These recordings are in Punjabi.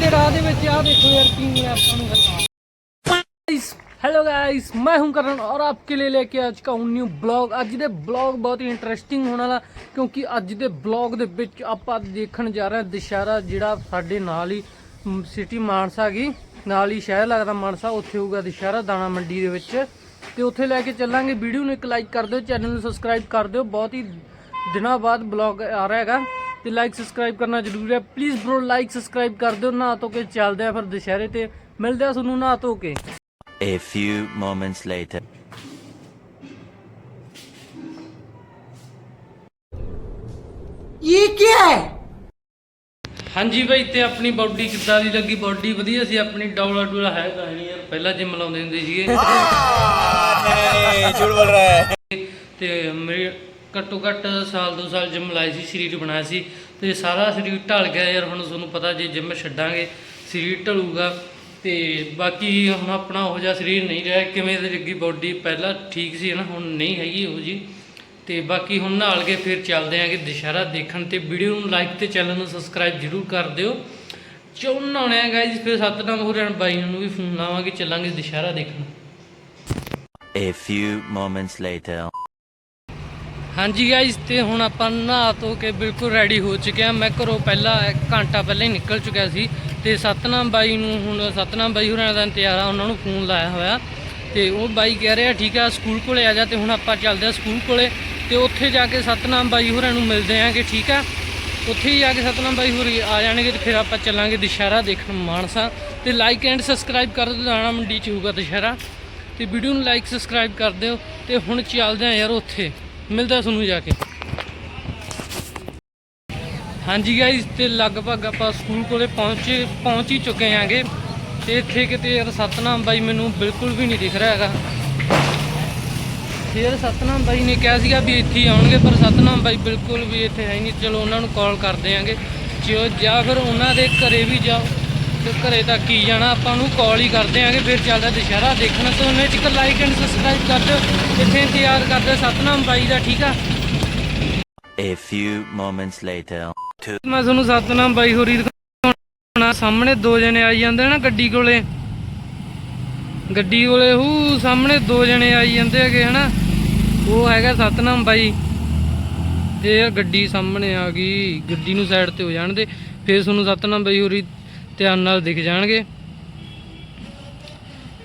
ਦੇ ਰਾਹ ਦੇ ਵਿੱਚ ਆ ਦੇਖੋ यार ਕੀ मिला ਆਪਾਂ ਨੂੰ गाइस हेलो गाइस मैं हूं करण और आपके लिए लेके आज का हूं न्यू ब्लॉग ਅੱਜ ਦੇ ਬਲੌਗ ਬਹੁਤ ਹੀ ਇੰਟਰਸਟਿੰਗ ਹੋਣ ਵਾਲਾ ਕਿਉਂਕਿ ਅੱਜ ਦੇ ਬਲੌਗ ਦੇ ਵਿੱਚ ਆਪਾਂ ਦੇਖਣ ਜਾ ਰਹੇ ਹਾਂ ਦੁਸ਼ਹਿਰਾ ਜਿਹੜਾ ਸਾਡੇ ਨਾਲ ਹੀ ਸਿਟੀ ਮਾਨਸਾ ਗਈ ਨਾਲ ਹੀ ਸ਼ਹਿਰ ਲੱਗਦਾ ਮਾਨਸਾ ਉੱਥੇ ਹੋਊਗਾ ਦੁਸ਼ਹਿਰਾ ਦਾਣਾ ਮੰਡੀ ਦੇ ਵਿੱਚ ਤੇ ਉੱਥੇ ਲੈ ਕੇ ਚੱਲਾਂਗੇ ਵੀਡੀਓ ਨੂੰ ਇੱਕ ਲਾਈਕ ਕਰ ਦਿਓ ਚੈਨਲ ਨੂੰ ਸਬਸਕ੍ਰਾਈਬ ਕਰ ਦਿਓ ਬਹੁਤ ਹੀ ਦਿਨਾਂ ਬਾਅਦ ਬਲੌਗ ਆ ਰਿਹਾ ਹੈਗਾ ਤੇ ਲਾਈਕ ਸਬਸਕ੍ਰਾਈਬ ਕਰਨਾ ਜ਼ਰੂਰੀ ਹੈ। ਪਲੀਜ਼ ਬ్రో ਲਾਈਕ ਸਬਸਕ੍ਰਾਈਬ ਕਰ ਦਿਓ। ਨਾ ਤੋ ਕੇ ਚੱਲਦੇ ਆ ਫਿਰ ਦੁਸ਼ਹਿਰੇ ਤੇ। ਮਿਲਦੇ ਆ ਤੁਹਾਨੂੰ ਨਾ ਤੋ ਕੇ। A few moments later ਇਹ ਕੀ ਹੈ? ਹਾਂਜੀ ਬਾਈ ਤੇ ਆਪਣੀ ਬਾਡੀ ਕਿੱਦਾਂ ਦੀ ਲੱਗੀ? ਬਾਡੀ ਵਧੀਆ ਸੀ ਆਪਣੀ ਡੌਲਾ ਡੂਲਾ ਹੈ ਕਹਾਣੀ ਯਾਰ ਪਹਿਲਾਂ ਜਿੰਮ ਲਾਉਂਦੇ ਹੁੰਦੇ ਸੀਗੇ। ਤੇ ਮੇਰੀ ਘੱਟੋ ਘੱਟ ਸਾਲ ਦੋ ਸਾਲ ਜਿਮ ਲਾਈ ਸੀ, ਸਰੀਰ ਬਣਾਇਆ ਸੀ ਤੇ ਸਾਰਾ ਸਰੀਰ ਢਲ ਗਿਆ ਯਾਰ, ਹੁਣ ਤੁਹਾਨੂੰ ਪਤਾ ਜੇ ਜਿਮ ਛੱਡਾਂਗੇ, ਸਰੀਰ ਢਲੂਗਾ ਤੇ ਬਾਕੀ ਹੁਣ ਆਪਣਾ ਉਹ ਜਿਹਾ ਸਰੀਰ ਨਹੀਂ ਰਿਹਾ, ਕਿਵੇਂ ਦੀ ਲੱਗੀ ਬਾਡੀ ਪਹਿਲਾਂ ਠੀਕ ਸੀ ਨਾ ਹੁਣ ਨਹੀਂ ਹੈਗੀ ਉਹ ਜੀ ਤੇ ਬਾਕੀ ਹੁਣ ਨਾਲ ਕੇ ਫਿਰ ਚੱਲਦੇ ਆਂਗੇ ਦੁਸ਼ਹਿਰਾ ਦੇਖਣ ਤੇ ਵੀਡੀਓ ਨੂੰ ਲਾਈਕ ਤੇ ਚੈਨਲ ਨੂੰ ਸਬਸਕ੍ਰਾਈਬ ਜਰੂਰ ਕਰ ਦਿਓ। ਚੌਨ ਆਉਣੇ ਆ ਗਾਇਜ਼ ਫਿਰ ਸਤਨਾਮ ਹੋਰਾਂ ਬਾਈ ਨੂੰ ਵੀ ਫੋਨ ਲਾਵਾਂਗੇ, ਚੱਲਾਂਗੇ ਦੁਸ਼ਹਿਰਾ ਦੇਖਣ। A few moments later. ਹਾਂਜੀ ਗਾਇਸ ਤੇ ਹੁਣ ਆਪਾਂ ਨਹਾ ਧੋ ਕੇ ਬਿਲਕੁਲ ਰੈਡੀ ਹੋ ਚੁੱਕੇ ਆ ਮੈਂ ਘਰੋਂ ਪਹਿਲਾਂ ਇੱਕ ਘੰਟਾ ਪਹਿਲਾਂ ਹੀ ਨਿਕਲ ਚੁੱਕਿਆ ਸੀ ਤੇ ਸਤਨਾਮ ਬਾਈ ਨੂੰ ਹੁਣ, ਸਤਨਾਮ ਬਾਈ ਹੋਰਾਂ ਦਾ ਇੰਤਜ਼ਾਰ ਆ, ਉਹਨਾਂ ਨੂੰ ਫੋਨ ਲਾਇਆ ਹੋਇਆ। ਤੇ ਉਹ ਬਾਈ ਕਹਿ ਰਿਹਾ, ਠੀਕ ਆ ਸਕੂਲ ਕੋਲੇ ਆ ਜਾ ਤੇ ਹੁਣ ਆਪਾਂ ਚੱਲਦੇ ਆ ਸਕੂਲ ਕੋਲੇ। ਤੇ ਉੱਥੇ ਜਾ ਕੇ ਸਤਨਾਮ ਬਾਈ ਹੋਰਾਂ ਨੂੰ ਮਿਲਦੇ ਆਂਗੇ ਠੀਕ ਆ? ਉੱਥੇ ਹੀ ਜਾ ਕੇ ਸਤਨਾਮ ਬਾਈ ਹੋਰੀ ਆ ਜਾਣਗੇ ਤੇ ਫਿਰ ਆਪਾਂ ਚੱਲਾਂਗੇ ਦੁਸ਼ਹਿਰਾ ਦੇਖਣ ਮਾਨਸਾ। ਤੇ ਲਾਈਕ ਐਂਡ ਸਬਸਕ੍ਰਾਈਬ ਕਰ ਦਿਓ, ਦਾਣਾ ਮੰਡੀ ਚ ਹੋਊਗਾ ਦੁਸ਼ਹਿਰਾ। ਤੇ ਵੀਡੀਓ ਨੂੰ ਲਾਈਕ ਸਬਸਕ੍ਰਾਈਬ ਕਰ ਦਿਓ। ਤੇ ਹੁਣ ਚੱਲਦੇ ਆ ਯਾਰ ਉੱਥੇ। ਮਿਲਦਾ ਤੁਹਾਨੂੰ ਜਾ ਕੇ। ਹਾਂਜੀ ਗਾਇਸ ਤੇ ਲਗਭਗ ਆਪਾਂ ਸਕੂਲ ਕੋਲੇ ਪਹੁੰਚੇ, ਪਹੁੰਚ ਹੀ ਚੁੱਕੇ ਆਂਗੇ ਤੇ ਇੱਥੇ ਕਿਤੇ ਯਾਰ ਸਤਨਾਮ ਬਾਈ ਮੈਨੂੰ ਬਿਲਕੁਲ ਵੀ ਨਹੀਂ ਦਿਖ ਰਿਹਾ ਹੈਗਾ। ਫਿਰ ਸਤਨਾਮ ਬਾਈ ਨੇ ਕਿਹਾ ਸੀਗਾ ਵੀ ਇੱਥੇ ਹੀ ਆਉਣਗੇ, ਪਰ ਸਤਨਾਮ ਬਾਈ ਬਿਲਕੁਲ ਵੀ ਇੱਥੇ ਹੈ ਨਹੀਂ। ਚਲੋ ਉਹਨਾਂ ਨੂੰ ਕਾਲ ਕਰਦੇ ਆਂਗੇ ਜੇ ਜਾਂ ਫਿਰ ਉਹਨਾਂ ਦੇ ਘਰੇ ਵੀ ਜਾਓ। ਤੇ ਘਰੇ ਤੱਕ ਹੀ ਜਾਣਾ ਆਪਾਂ ਨੂੰ ਕਾਲ ਹੀ ਕਰਦੇ ਆਂਗੇ ਫਿਰ ਚੱਲਦਾ ਦੁਸ਼ਹਿਰਾ ਦੇਖਣ। ਤੋਂ ਉਹਨੇ ਇੱਕ ਲਾਈਕ ਐਂਡ ਸਬਸਕ੍ਰਾਈਬ ਕਰ ਦਿਓ ਇੱਥੇ ਇੰਤਜ਼ਾਰ ਕਰਦੇ ਸਤਨਾਮ ਬਾਈ ਦਾ ਠੀਕ ਆ? A few moments later. ਮੈਂ ਤੁਹਾਨੂੰ ਸਤਨਾਮ ਬਾਈ ਹੋਰੀ ਦਿਖਾਉਣਾ ਸਾਹਮਣੇ ਦੋ ਜਣੇ ਆਈ ਜਾਂਦੇ ਨਾ ਗੱਡੀ ਕੋਲੇ। ਗੱਡੀ ਕੋਲੇ ਹੂ ਸਾਹਮਣੇ ਦੋ ਜਣੇ ਆਈ ਜਾਂਦੇ ਹੈਗੇ ਹਨਾ? ਉਹ ਹੈਗਾ ਸਤਨਾਮ ਬਾਈ। ਤੇ ਗੱਡੀ ਸਾਹਮਣੇ ਆ ਗਈ ਗੱਡੀ ਨੂੰ ਸਾਈਡ ਤੇ ਹੋ ਜਾਣ ਦੇ। ਫੇਰ ਤੁਹਾਨੂੰ ਸਤਨਾਮ ਬਾਈ ਹੋਰੀ ਧਿਆਨ ਨਾਲ ਦਿਖ ਜਾਣਗੇ।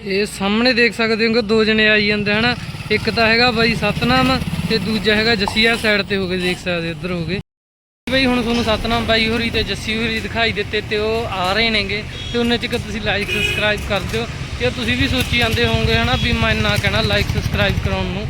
ਇਹ ਸਾਹਮਣੇ ਦੇਖ ਸਕਦੇ ਹੋ ਦੋ ਜਣੇ ਆਈ ਜਾਂਦੇ ਹਨਾ। ਇੱਕ ਤਾਂ ਹੈਗਾ ਬਾਈ ਸਤਨਾਮ ਤੇ ਦੂਜਾ ਹੈਗਾ ਜਸੀਆ ਸਾਈਡ ਤੇ ਹੋ ਕੇ ਦੇਖ ਸਕਦੇ ਇੱਧਰ ਹੋ ਗਏ ਬਈ ਹੁਣ ਤੁਹਾਨੂੰ ਸਤਨਾਮ ਬਾਈ ਹੋਰੀ ਤੇ ਜੱਸੀ ਹੋਰੀ ਦਿਖਾਈ ਦਿੱਤੇ ਤੇ ਉਹ ਆ ਰਹੇ ਨੇਗੇ ਤੇ ਉਹਨਾਂ ਚ ਤੁਸੀਂ ਲਾਈਕ ਸਬਸਕ੍ਰਾਈਬ ਕਰ ਦਿਓ ਤੇ ਤੁਸੀਂ ਵੀ ਸੋਚੀ ਜਾਂਦੇ ਹੋਵੋਗੇ ਹਨਾ ਵੀ ਮੈਂ ਨਾ ਕਹਿਣਾ ਲਾਈਕ ਸਬਸਕ੍ਰਾਈਬ ਕਰਾਉਣ ਨੂੰ।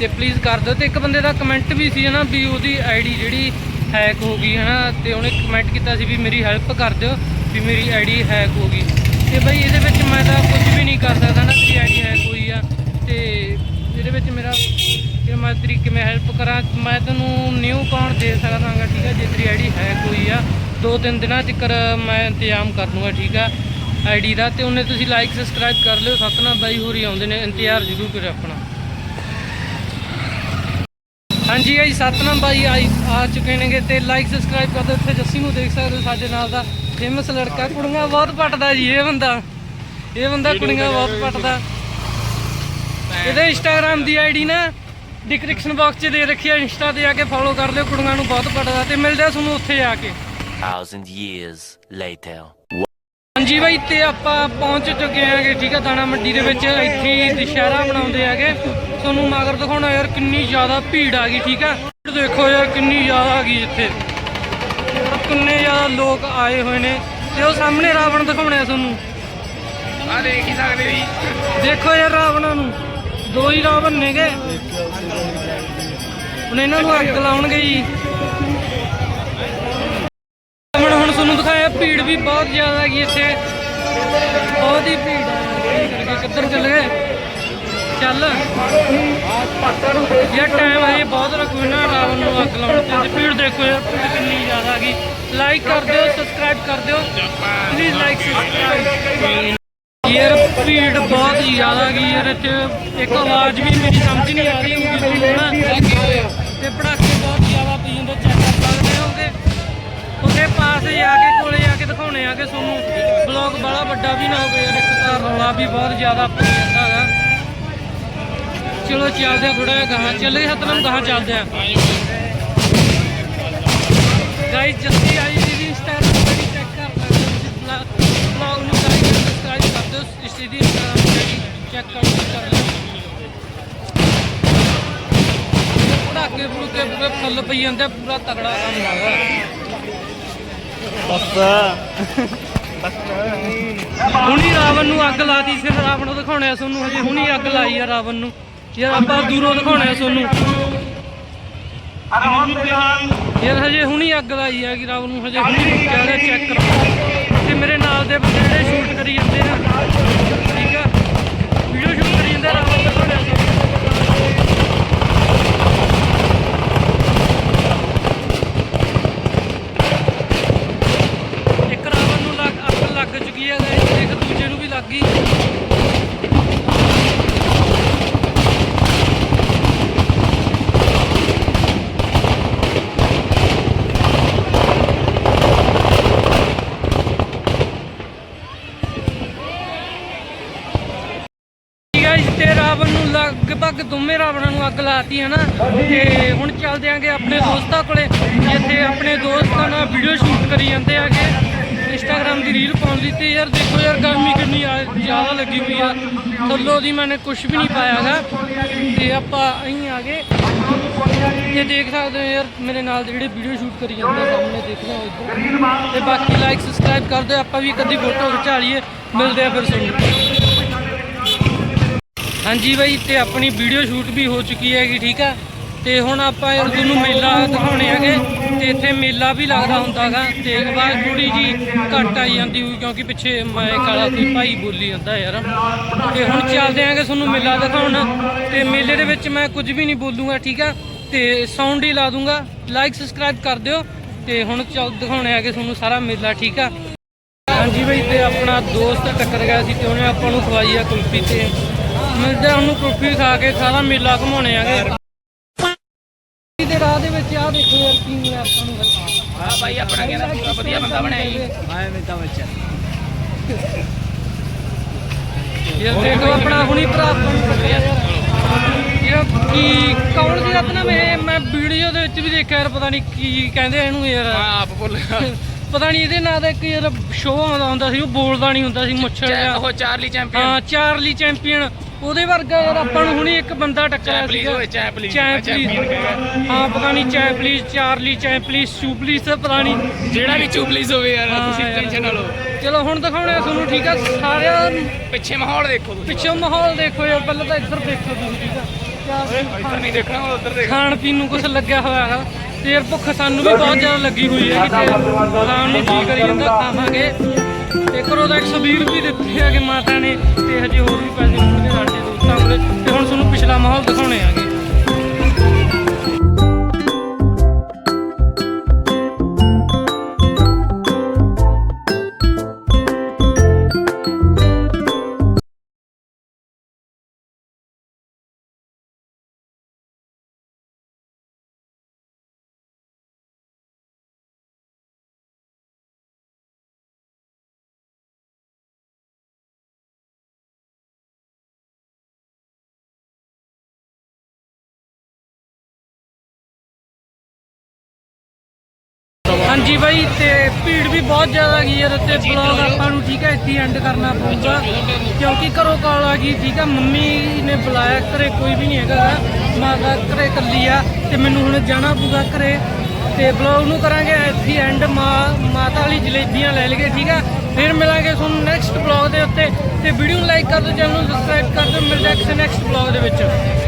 ਤੇ ਪਲੀਜ਼ ਕਰ ਦਿਓ ਤੇ ਇੱਕ ਬੰਦੇ ਦਾ ਕਮੈਂਟ ਵੀ ਸੀ ਹਨਾ ਵੀ ਉਹਦੀ ਆਈਡੀ ਜਿਹੜੀ ਹੈਕ ਹੋ ਗਈ ਹਨਾ ਤੇ ਉਹਨੇ ਕਮੈਂਟ ਕੀਤਾ ਸੀ ਵੀ ਮੇਰੀ ਹੈਲਪ ਕਰ ਦਿਓ। ਵੀ ਮੇਰੀ ਆਈਡੀ ਹੈਕ ਹੋ ਗਈ। ਤੇ ਬਈ ਇਹਦੇ ਵਿੱਚ ਮੈਂ ਤਾਂ ਕੁਝ ਵੀ ਨਹੀਂ ਕਰ ਸਕਦਾ ਨਾ ਤੇਰੀ ਆਈਡੀ ਹੈਕ ਹੋਈ ਆ। ਤੇ ਇਹਦੇ ਵਿੱਚ ਮੇਰਾ ਕਿ ਮੈਂ ਤੇਰੀ ਕਿਵੇਂ ਹੈਲਪ ਕਰਾਂ, ਮੈਂ ਤੈਨੂੰ ਨਿਊ ਅਕਾਊਂਟ ਦੇ ਸਕਦਾਗਾ, ਠੀਕ ਆ? ਜੇ ਤੇਰੀ ਆਈਡੀ ਹੈਕ ਹੋਈ ਆ, ਦੋ ਤਿੰਨ ਦਿਨਾਂ ਤੱਕ ਮੈਂ ਇੰਤਜ਼ਾਮ ਕਰ ਲੂੰਗਾ ਠੀਕ ਆ? ਆਈਡੀ ਦਾ ਤੇ ਉਹਨੇ ਤੁਸੀਂ ਲਾਈਕ ਸਬਸਕ੍ਰਾਈਬ ਕਰ ਲਿਓ, ਸਤਨਾਮ ਬਾਈ ਹੋਰੀ ਆਉਂਦੇ ਨੇ, ਇੰਤਜ਼ਾਰ ਜ਼ਰੂਰ ਕਰਿਓ ਆਪਣਾ। ਹਾਂਜੀ ਗਾਈ ਸਤਨਾਮ ਬਾਈ ਆਈ ਆ ਚੁੱਕੇ ਨੇਗੇ ਤੇ ਲਾਈਕ ਸਬਸਕ੍ਰਾਈਬ ਕਰ ਦਿਓ। ਉੱਥੇ ਜੱਸੀ ਨੂੰ ਦੇਖ ਸਕਦੇ ਹੋ ਸਾਡੇ ਨਾਲ ਦਾ। ਫੇਮਸ ਲੜਕਾ ਕੁੜੀਆਂ ਬਹੁਤ ਪਟਦਾ ਜੀ ਇਹ ਬੰਦਾ। ਇਹ ਬੰਦਾ ਕੁੜੀਆਂ ਬਹੁਤ ਪਟਦਾ। ਇਹਦੇ ਇੰਸਟਾਗ੍ਰam ਦੀ ਆਈਡੀ ਨਾ ਡਿਸਕ੍ਰਿਪਸ਼ਨ ਬਾਕਸ 'ਚ ਦੇ ਰੱਖੀ ਹੈ ਇੰਸਟਾ ਤੇ ਜਾ ਕੇ ਫੋਲੋ ਕਰ ਲਿਓ ਕੁੜੀਆਂ ਨੂੰ ਬਹੁਤ ਪਟਦਾ ਤੇ ਮਿਲਦੇ ਆ ਤੁਹਾਨੂੰ ਉੱਥੇ ਜਾ ਕੇ। Thousand years later. ਹਾਂਜੀ ਬਾਈ ਤੇ ਆਪਾਂ ਪਹੁੰਚ ਚੁੱਕੇ ਆਂਗੇ ਠੀਕ ਆ ਦਾਣਾ ਮੰਡੀ ਦੇ ਵਿੱਚ। ਇੱਥੇ ਦੁਸ਼ਹਿਰਾ ਮਨਾਉਂਦੇ ਆਗੇ ਤੁਹਾਨੂੰ ਮਗਰ ਦਿਖਾਉਣਾ ਯਾਰ ਕਿੰਨੀ ਜ਼ਿਆਦਾ ਭੀੜ ਆ ਗਈ ਠੀਕ ਆ। ਦੇਖੋ ਯਾਰ ਕਿੰਨੀ ਜ਼ਿਆਦਾ ਆ ਗਈ ਇੱਥੇ। ਕਿੰਨੇ ਜ਼ਿਆਦਾ ਲੋਕ ਆਏ ਹੋਏ ਨੇ ਤੇ ਉਹ ਸਾਹਮਣੇ ਰਾਵਣ ਦਿਖਾਉਣੇ ਆ ਤੁਹਾਨੂੰ। ਆ ਦੇਖ ਹੀ ਸਕਦੇ ਜੀ। ਦੇਖੋ ਯਾਰ ਰਾਵਣਾਂ ਨੂੰ ਦੋ ਹੀ ਰਾਵਣ ਨੇਗੇ। ਹੁਣ ਇਹਨਾਂ ਨੂੰ ਅੱਗ ਲਾਉਣਗੇ ਜੀ। ਹੁਣ ਹੁਣ ਤੁਹਾਨੂੰ ਦਿਖਾਇਆ ਭੀੜ ਵੀ ਬਹੁਤ ਜ਼ਿਆਦਾ ਹੈਗੀ ਇੱਥੇ। ਬਹੁਤ ਹੀ ਭੀੜ ਹੈ ਕਿੱਧਰ ਚੱਲ ਗਏ? ਚੱਲ। ਯਾਰ ਟਾਈਮ ਹੈ ਬਹੁਤ ਰੱਖੋ ਨਾ ਰਾਵਣ ਨੂੰ ਅੱਗ ਲਾਉਣ ਤੇ। ਤੇ ਭੀੜ ਦੇਖੋ ਯਾਰ। ਭੀੜ ਕਿੰਨੀ ਜ਼ਿਆਦਾ ਲਾਈਕ ਕਰ ਦਿਓ ਸਬਸਕ੍ਰਾਈਬ ਕਰ ਦਿਓ। ਪਲੀਜ਼ ਲਾਈਕ ਸਬਸਕ੍ਰਾਈਬ ਯਾਰ ਭੀੜ ਬਹੁਤ ਜ਼ਿਆਦਾ ਹੈਗੀ ਯਾਰ ਇੱਥੇ ਇੱਕ ਆਵਾਜ਼ ਵੀ ਮੇਰੀ ਸਮਝ ਨਹੀਂ ਆ ਰਹੀ ਹੋਊਗੀ ਤੁਹਾਨੂੰ ਨਾ ਤੇ ਪੜਾਕੇ ਬਹੁਤ ਜ਼ਿਆਦਾ ਪਈ ਜਾਂਦੇ ਚੈੱਕ ਕਰ ਸਕਦੇ ਹੋਗੇ। ਉਹਦੇ ਪਾਸ ਜਾ ਕੇ, ਕੋਲੇ ਜਾ ਕੇ ਦਿਖਾਉਣੇ ਆ ਕਿ ਤੁਹਾਨੂੰ ਬਾਹਲਾ ਵੱਡਾ ਵੀ ਨਾ ਹੋਵੇ, ਯਾਰ ਇੱਕ ਤਾਂ ਰੌਲਾ ਵੀ ਬਹੁਤ ਜ਼ਿਆਦਾ ਪਈ ਜਾਂਦਾ ਹੈਗਾ। ਚਲੋ ਚੱਲਦੇ ਆ ਥੋੜਾ ਜਿਹਾ ਗਾਹਾਂ, ਚੱਲੇ ਸਤਨਾਮ ਗਾਹਾਂ ਚੱਲਦੇ ਆ। ਗਾਇਸ ਜੱਸੀ ਆਈ ਦੀ ਇੰਸਟਾਗ੍ਰਾਮ ਤੇ ਚੈੱਕ ਕਰ ਸਕਦੇ ਹੋ ਤੁਸੀਂ ਬਲੌਗ ਨੂੰ ਲਾਈਕ ਅਤੇ ਸਬਸਕ੍ਰਾਈਬ ਕਰ ਦਿਓ ਇਸ ਦੀ ਇੰਸਟਾਗ੍ਰਾਮ ਤੇ ਚੈੱਕ ਕਰ ਕਰ ਲਿਓ ਪੜਾਕੇ ਪੜੂਕੇ ਪੂਰੇ ਫੁੱਲ ਪਈ ਜਾਂਦੇ ਆ, ਪੂਰਾ ਤਗੜਾ ਕੰਮ ਹੁਣੀ ਰਾਵਣ ਨੂੰ ਅੱਗ ਲਾਤੀ ਸਿਰ ਰਾਵਣ ਨੂੰ ਦਿਖਾਉਣਾ ਤੁਹਾਨੂੰ ਹਜੇ ਹੁਣੀ ਅੱਗ ਲਾਈ ਆ ਰਾਵਣ ਨੂੰ ਯਾਰ ਆਪਾਂ ਦੂਰੋਂ ਦਿਖਾਉਣਾ ਤੁਹਾਨੂੰ ਯਾਰ ਹਜੇ ਹੁਣੀ ਅੱਗ ਲਾਈ ਆ ਕਿ ਰਾਵਣ ਨੂੰ ਹਜੇ ਹੁਣੀ ਕਹਿੰਦਾ ਚੈੱਕ ਕਰੋ ਤੇ ਮੇਰੇ ਨਾਲ ਦੇ ਬੰਦੇ ਜਿਹੜੇ ਸ਼ੂਟ ਕਰੀ ਜਾਂਦੇ ਆ ਆ ਅੱਗ ਲਾਤੀ ਹੈ ਨਾ ਤੇ ਹੁਣ ਚੱਲਦੇ ਆਂਗੇ ਆਪਣੇ ਦੋਸਤਾਂ ਕੋਲੇ ਜਿੱਥੇ ਆਪਣੇ ਦੋਸਤਾਂ ਨਾਲ ਵੀਡੀਓ ਸ਼ੂਟ ਕਰੀ ਜਾਂਦੇ ਆਗੇ। ਇੰਸਟਾਗ੍ਰਾਮ ਦੀ ਰੀਲ ਪਾਉਣ ਲਈ ਤੇ ਯਾਰ ਦੇਖੋ ਯਾਰ ਗਰਮੀ ਕਿੰਨੀ ਜ਼ਿਆਦਾ ਲੱਗੀ ਹੋਈ ਆ। ਥੱਲੋਂ ਦੀ ਮੈਨੇ ਕੁਝ ਵੀ ਨਹੀਂ ਪਾਇਆਗਾ ਤੇ ਆਪਾਂ ਅਹੀਂ ਆ ਗਏ ਤੇ ਦੇਖ ਸਕਦੇ ਹੋ ਯਾਰ ਮੇਰੇ ਨਾਲ ਜਿਹੜੇ ਵੀਡੀਓ ਸ਼ੂਟ ਕਰੀ ਜਾਂਦੇ ਆ, ਸਾਹਮਣੇ ਦੇਖ ਹੋ ਇੱਧਰ। ਤੇ ਬਾਕੀ ਲਾਈਕ ਸਬਸਕ੍ਰਾਈਬ ਕਰ ਦਿਓ ਆਪਾਂ ਵੀ ਕਦੀ ਫੋਟੋ ਖਿਚਾ ਲਈਏ। ਮਿਲਦੇ ਆ ਫਿਰ ਤੁਹਾਨੂੰ। ਹਾਂਜੀ ਬਾਈ, ਤੇ ਆਪਣੀ ਵੀਡੀਓ ਸ਼ੂਟ ਵੀ ਹੋ ਚੁੱਕੀ ਹੈਗੀ, ਠੀਕ ਆ? ਤੇ ਹੁਣ ਆਪਾਂ ਤੁਹਾਨੂੰ ਮੇਲਾ ਦਿਖਾਉਣੇ ਹੈਗੇ, ਤੇ ਇੱਥੇ ਮੇਲਾ ਵੀ ਲੱਗਦਾ ਹੁੰਦਾਗਾ। ਤੇ ਆਵਾਜ਼ ਥੋੜੀ ਜੀ ਘੱਟ ਆਈ ਜਾਂਦੀ ਹੋਈ ਕਿਉਂਕਿ ਪਿੱਛੇ ਮੈਂ ਕਾਲਾ ਕੋਈ ਭਾਈ ਬੋਲੀ ਜਾਂਦਾ ਯਾਰ। ਤੇ ਹੁਣ ਚੱਲਦੇ ਆਂਗੇ ਤੁਹਾਨੂੰ ਮੇਲਾ ਦਿਖਾਉਣ। ਤੇ ਮੇਲੇ ਦੇ ਵਿੱਚ ਮੈਂ ਕੁਝ ਵੀ ਨਹੀਂ ਬੋਲੂਗਾ, ਠੀਕ ਆ? ਤੇ ਸਾਊਂਡ ਹੀ ਲਾ ਦੂੰਗਾ। ਲਾਈਕ ਸਬਸਕ੍ਰਾਈਬ ਕਰ ਦਿਓ। ਤੇ ਹੁਣ ਚੱਲ ਦਿਖਾਉਣੇ ਹੈਗੇ ਤੁਹਾਨੂੰ ਸਾਰਾ ਮੇਲਾ, ਠੀਕ ਆ? ਹਾਂਜੀ ਬਈ, ਤੇ ਆਪਣਾ ਦੋਸਤ ਟੱਕਰ ਗਿਆ ਸੀ ਤੇ ਉਹਨੇ ਆਪਾਂ ਨੂੰ ਖਵਾਈ ਆ ਕੁਲਫੀ ਤੇ। ਮਿਲਦੇ ਆ ਉਹਨੂੰ ਕੁਲਫੀ ਖਾ ਕੇ ਸਾਰਾ ਮੇਲਾ ਘਮਾਉਣੇ ਆਗੇ ਦੇ ਰਾਹ ਦੇ ਵਿੱਚ ਆ ਦੇਖੋ ਯਾਰ ਕੀ ਮਿਲਿਆ ਆਪਾਂ ਨੂੰ। ਹਾਂ ਬਾਈ ਆਪਣਾ ਕਹਿੰਦਾ ਪੂਰਾ ਵਧੀਆ ਬੰਦਾ ਬਣਿਆ ਜੀ। ਹਾਂ ਮੈਂ ਤਾਂ ਬੱਚਾ ਯਾਰ ਦੇਖੋ ਆਪਣਾ ਹੁਣੀ ਭਰਾ ਆਪਾਂ ਨੂੰ ਯਾਰ ਕੀ ਕੌਣ ਸੀ ਆਪਣਾ? ਮੈਂ ਮੈਂ ਵੀਡੀਓ ਦੇ ਵਿੱਚ ਵੀ ਦੇਖਿਆ ਯਾਰ ਪਤਾ ਨਹੀਂ ਕੀ ਕਹਿੰਦੇ ਇਹਨੂੰ ਯਾਰ। ਆਪ ਭੁੱਲ ਗਿਆ ਪਤਾ ਨਹੀਂ ਇਹਦੇ ਨਾਂ ਦਾ ਇੱਕ ਯਾਰ ਸ਼ੋਅ ਆਉਂਦਾ ਹੁੰਦਾ ਸੀ ਉਹ ਬੋਲਦਾ ਨਹੀਂ ਹੁੰਦਾ ਸੀ ਮੁੱਛੜ ਜਿਹਾ। ਉਹ ਚਾਰਲੀ ਚੈਂਪੀਅਨ। ਹਾਂ ਚਾਰਲੀ ਚੈਂਪੀਅਨ। ਉਹਦੇ ਵਰਗਾ ਯਾਰ ਆਪਾਂ ਨੂੰ ਹੁਣੀ ਇੱਕ ਬੰਦਾ ਟੱਕਰਿਆ ਚੈਂਪਲੀਜ਼ ਸੀਗਾ। ਹੋਏ ਚੈਂਪਲੀਜ਼ ਚੈਂਪਲੀਜ਼ ਹਾਂ ਪਤਾ ਨਹੀਂ ਚੈਂਪਲੀਜ਼ ਚਾਰਲੀ ਚੈਂਪਲੀਜ਼ ਸ਼ੂਪਲੀਜ਼ ਪਤਾ ਨਹੀਂ ਜਿਹੜਾ ਵੀ ਚੂਪਲੀਜ਼ ਹੋਵੇ ਯਾਰ ਹਾਂ ਤੁਸੀਂ ਯਾਰ। ਟੈਨਸ਼ਨ ਨਾ ਲਓ। ਚਲੋ ਹੁਣ ਦਿਖਾਉਣੇ ਆ ਤੁਹਾਨੂੰ ਠੀਕ ਆ? ਸਾਰਿਆਂ ਨੂੰ ਪਿੱਛੇ ਮਾਹੌਲ ਦੇਖੋ ਤੁਸੀਂ। ਪਿੱਛੋਂ ਮਾਹੌਲ ਦੇਖੋ ਯਾਰ ਪਹਿਲਾਂ ਤਾਂ ਇੱਧਰ ਦੇਖੋ ਤੁਸੀਂ ਠੀਕ ਆ? ਕਿਆ ਇੱਧਰ ਨਹੀਂ ਦੇਖਣਾ ਉਧਰ ਦੇਖ। ਖਾਣ ਪੀਣ ਨੂੰ ਕੁਝ ਲੱਗਿਆ ਹੋਇਆ ਹੈਗਾ। ਤੇ ਯਾਰ ਭੁੱਖ ਸਾਨੂੰ ਵੀ ਬਹੁਤ ਜ਼ਿਆਦਾ ਲੱਗੀ ਹੋਈ ਹੈ ਕਿਤੇ ਖਾਣ ਨੂੰ ਕੀ ਕਰੀ ਜਾਂਦਾ ਖਾਵਾਂਗੇ। ਤੇ ਕਰੋ ਦਾ 120 ਰੁਪਏ ਦਿੱਤੇ ਹੈਗੇ ਮਾਤਾ ਨੇ, ਤੇ ਹਜੇ ਹੋਰ ਵੀ ਪੈਸੇ ਮੁੜਦੇ ਸਾਡੇ ਦੋਸਤਾਂ ਕੋਲੇ। ਤੇ ਹੁਣ ਤੁਹਾਨੂੰ ਪਿਛਲਾ ਮਾਹੌਲ ਦਿਖਾਉਣੇ ਆਗੇ ਹਾਂਜੀ ਬਾਈ, ਤੇ ਭੀੜ ਵੀ ਬਹੁਤ ਜ਼ਿਆਦਾ ਗਈ ਯਾਰ ਤੇ ਬਲੌਗ ਆਪਾਂ ਨੂੰ ਠੀਕ ਹੈ, ਇੱਥੇ ਐਂਡ ਕਰਨਾ ਪਊਗਾ। ਕਿਉਂਕਿ ਘਰੋਂ ਕਾਲ ਆ ਗਈ, ਠੀਕ ਹੈ ਮੰਮੀ ਨੇ ਬੁਲਾਇਆ, ਘਰੇ ਕੋਈ ਵੀ ਨਹੀਂ ਹੈਗਾ ਮਾਤਾ ਘਰੇ ਇਕੱਲੀ ਆ, ਤੇ ਮੈਨੂੰ ਹੁਣ ਜਾਣਾ ਪਊਗਾ ਘਰੇ। ਤੇ ਬਲੌਗ ਨੂੰ ਕਰਾਂਗੇ, ਇੱਥੇ ਐਂਡ ਮਾਤਾ ਵਾਲੀ ਜਲੇਬੀਆਂ ਲੈ ਲਈਏ, ਠੀਕ ਆ। ਫਿਰ ਮਿਲਾਂਗੇ ਤੁਹਾਨੂੰ ਨੈਕਸਟ ਬਲੌਗ ਦੇ ਉੱਤੇ। ਤੇ ਵੀਡੀਓ ਨੂੰ ਲਾਈਕ ਕਰ ਦਿਓ ਚੈਨਲ ਨੂੰ ਸਬਸਕ੍ਰਾਈਬ ਕਰ ਦਿਓ। ਮਿਲਦੇ ਹਾਂ ਕਿਸੇ ਨੈਕਸਟ ਬਲੌਗ ਦੇ ਵਿੱਚ।